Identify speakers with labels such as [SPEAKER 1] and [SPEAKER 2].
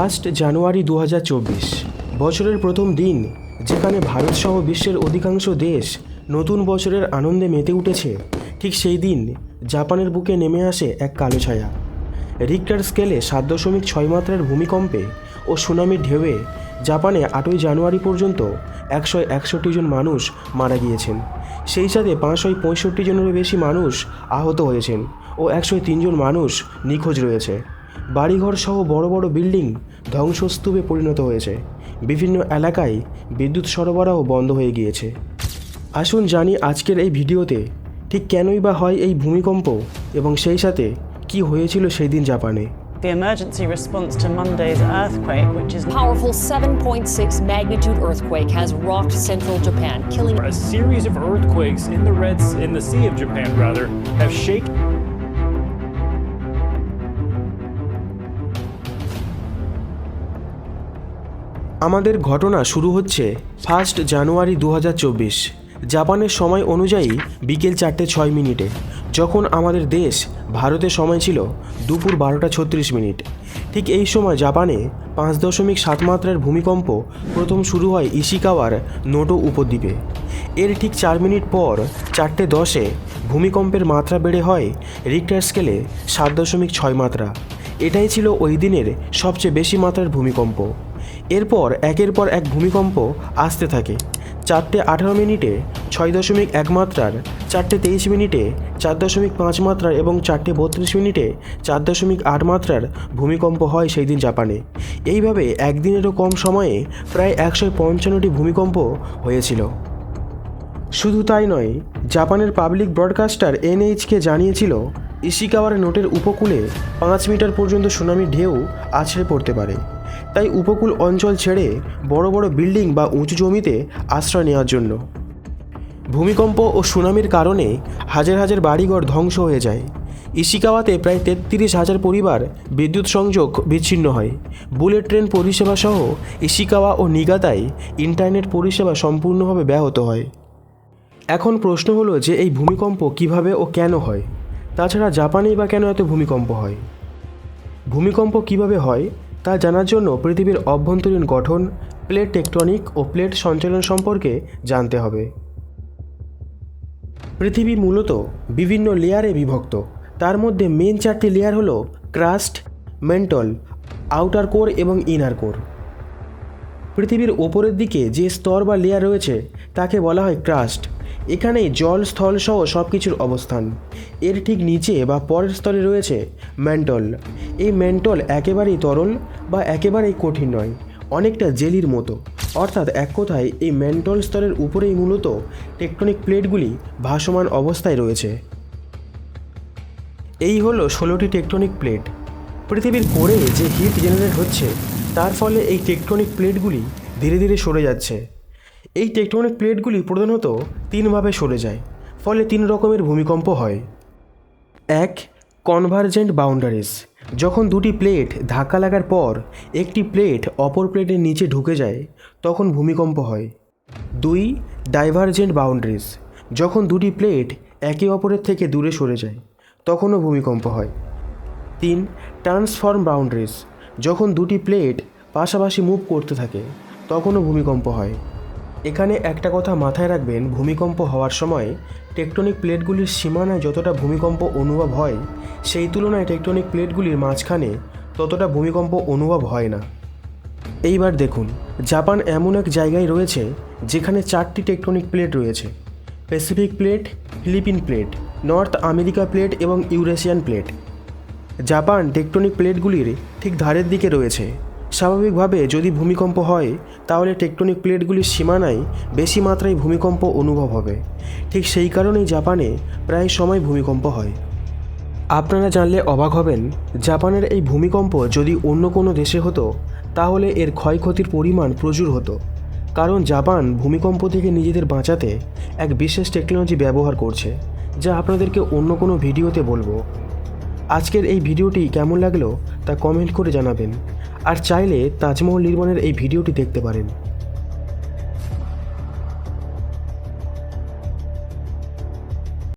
[SPEAKER 1] First January দু হাজার চব্বিশ। বছরের প্রথম দিন, যেখানে ভারতসহ বিশ্বের অধিকাংশ দেশ নতুন বছরের আনন্দে মেতে উঠেছে, ঠিক সেই দিন জাপানের বুকে নেমে আসে এক কালো ছায়া। রিক্টার স্কেলে সাত দশমিক ছয় মাত্রার ভূমিকম্পে ও সুনামির ঢেউয়ে জাপানে আটই জানুয়ারি পর্যন্ত একশো একষট্টি জন মানুষ মারা গিয়েছেন। সেই সাথে পাঁচশো পঁয়ষট্টি জনেরও বেশি মানুষ আহত হয়েছেন ও একশো তিনজন মানুষ নিখোঁজ রয়েছে। বাড়িঘর সহ বড় বড় বিল্ডিং ধ্বংসস্তূপে পরিণত হয়েছে বিভিন্ন এলাকায় বিদ্যুৎ সরবরাহ বন্ধ হয়ে গিয়েছে আসুন জানি আজকের এই ভিডিওতে ঠিক কেনই বা হয় এই ভূমিকম্প এবং সেই সাথে কি হয়েছিল সেই দিন জাপানে
[SPEAKER 2] The emergency response to Monday's earthquake, which is
[SPEAKER 3] Powerful 7.6 magnitude earthquake has rocked central Japan, killing
[SPEAKER 4] A series of earthquakes in the Red in the Sea of Japan rather have shaken
[SPEAKER 1] আমাদের ঘটনা শুরু হচ্ছে first January দু হাজার চব্বিশ। জাপানের সময় অনুযায়ী বিকেল চারটে ছয় মিনিটে, যখন আমাদের দেশ ভারতের সময় ছিল দুপুর বারোটা ছত্রিশ মিনিট। ঠিক এই সময় জাপানে পাঁচ দশমিক সাত মাত্রার ভূমিকম্প প্রথম শুরু হয় ইশিকাওয়ার নোটো উপদ্বীপে। এর ঠিক চার মিনিট পর চারটে দশে ভূমিকম্পের মাত্রা বেড়ে হয় রিক্টার স্কেলে সাত দশমিক ছয় মাত্রা। এটাই ছিল ওই দিনের সবচেয়ে বেশি মাত্রার ভূমিকম্প। এরপর একের পর এক ভূমিকম্প আসতে থাকে। চারটে আঠারো মিনিটে ছয় দশমিক এক মাত্রার, চারটে তেইশ মিনিটে চার দশমিক পাঁচ মাত্রার এবং চারটে বত্রিশ মিনিটে চার দশমিক আট মাত্রার ভূমিকম্প হয় সেই দিন জাপানে। এইভাবে একদিনেরও কম সময়ে প্রায় একশো পঞ্চান্নটি ভূমিকম্প হয়েছিল। শুধু তাই নয়, জাপানের পাবলিক ব্রডকাস্টার এনএইচকে জানিয়েছিল, ইশিকাওয়ার নোটের উপকূলে পাঁচ মিটার পর্যন্ত সুনামির ঢেউ আছড়ে পড়তে পারে। তাই উপকূল অঞ্চল ছেড়ে বড় বড় বিল্ডিং বা উঁচু জমিতে আশ্রয় নেওয়ার জন্য। ভূমিকম্প ও সুনামির কারণে হাজার হাজার বাড়িঘর ধ্বংস হয়ে যায়। ইশিকাওয়াতে প্রায় তেত্রিশ হাজার পরিবার বিদ্যুৎ সংযোগ বিচ্ছিন্ন হয়। বুলেট ট্রেন পরিষেবা সহ ইশিকাওয়া ও নিগাতায় ইন্টারনেট পরিষেবা সম্পূর্ণভাবে ব্যাহত হয়। এখন প্রশ্ন হলো যে এই ভূমিকম্প কীভাবে ও কেন হয়? তাছাড়া জাপানেই বা কেন এত ভূমিকম্প হয়? ভূমিকম্প কীভাবে হয়? তা জানার জন্য পৃথিবীর অভ্যন্তরীণ গঠন, প্লেট টেকটনিক ও প্লেট সঞ্চালন সম্পর্কে জানতে হবে। পৃথিবী মূলত বিভিন্ন লেয়ারে বিভক্ত। তার মধ্যে মেন চারটি লেয়ার হলো ক্রাস্ট মেন্টল আউটার কোর এবং ইনার কোর পৃথিবীর ওপরের দিকে যে স্তর বা লেয়ার রয়েছে, তাকে বলা হয় ক্রাস্ট এখানেই জল, স্থল সহ সব কিছুর অবস্থান। এর ঠিক নিচে বা পরের স্তরে রয়েছে ম্যান্টল। এই ম্যান্টল একেবারেই তরল বা একেবারেই কঠিন নয়, অনেকটা জেলির মতো। অর্থাৎ এক কথায়, এই ম্যান্টল স্তরের উপরেই মূলত টেকটনিক প্লেটগুলি ভাসমান অবস্থায় রয়েছে। এই হলো ষোলোটি টেকটনিক প্লেট। পৃথিবীর কোরে যে হিট জেনারেট হচ্ছে, তার ফলে এই টেকটনিক প্লেটগুলি ধীরে ধীরে সরে যাচ্ছে। এই টেকটনিক প্লেটগুলি প্রধানত তিনভাবে সরে যায়, ফলে তিন রকমের ভূমিকম্প হয়। এক কনভার্জেন্ট বাউন্ডারিজ যখন দুটি প্লেট ধাক্কা লাগার পর একটি প্লেট অপর প্লেটের নিচে ঢুকে যায়, তখন ভূমিকম্প হয়। দুই ডাইভারজেন্ট বাউন্ডারিজ যখন দুটি প্লেট একে অপরের থেকে দূরে সরে যায়, তখনও ভূমিকম্প হয়। তিন ট্রান্সফর্ম বাউন্ডারিজ যখন দুটি প্লেট পাশাপাশি মুভ করতে থাকে, তখনও ভূমিকম্প হয়। এখানে একটা কথা মাথায় রাখবেন, ভূমিকম্প হওয়ার সময় টেকটনিক প্লেটগুলির সীমানায় যতটা ভূমিকম্প অনুভব হয়, সেই তুলনায় টেকটনিক প্লেটগুলির মাঝখানে ততটা ভূমিকম্প অনুভব হয় না। এইবার দেখুন, জাপান এমন এক জায়গায় রয়েছে যেখানে চারটি টেকটনিক প্লেট রয়েছে। Pacific plate, Philippine plate, North America plate এবং ইউরেশিয়ান প্লেট। জাপান টেকটনিক প্লেটগুলির ঠিক ধারের দিকে রয়েছে। স্বাভাবিকভাবে যদি ভূমিকম্প হয়, তাহলে টেকটনিক প্লেটগুলির সীমানায় বেশি মাত্রায় ভূমিকম্প অনুভব হবে। ঠিক সেই কারণেই জাপানে প্রায় সময় ভূমিকম্প হয়। আপনারা জানলে অবাক হবেন, জাপানের এই ভূমিকম্প যদি অন্য কোনো দেশে হতো, তাহলে এর ক্ষয়ক্ষতির পরিমাণ প্রচুর হতো। কারণ জাপান ভূমিকম্প থেকে নিজেদের বাঁচাতে এক বিশেষ টেকনোলজি ব্যবহার করছে, যা আপনাদেরকে অন্য কোনো ভিডিওতে বলব। আজকের এই ভিডিওটি কেমন লাগল তা কমেন্ট করে জানাবেন। আর চাইলে তাজমহল নির্মাণের এই ভিডিওটি দেখতে পারেন।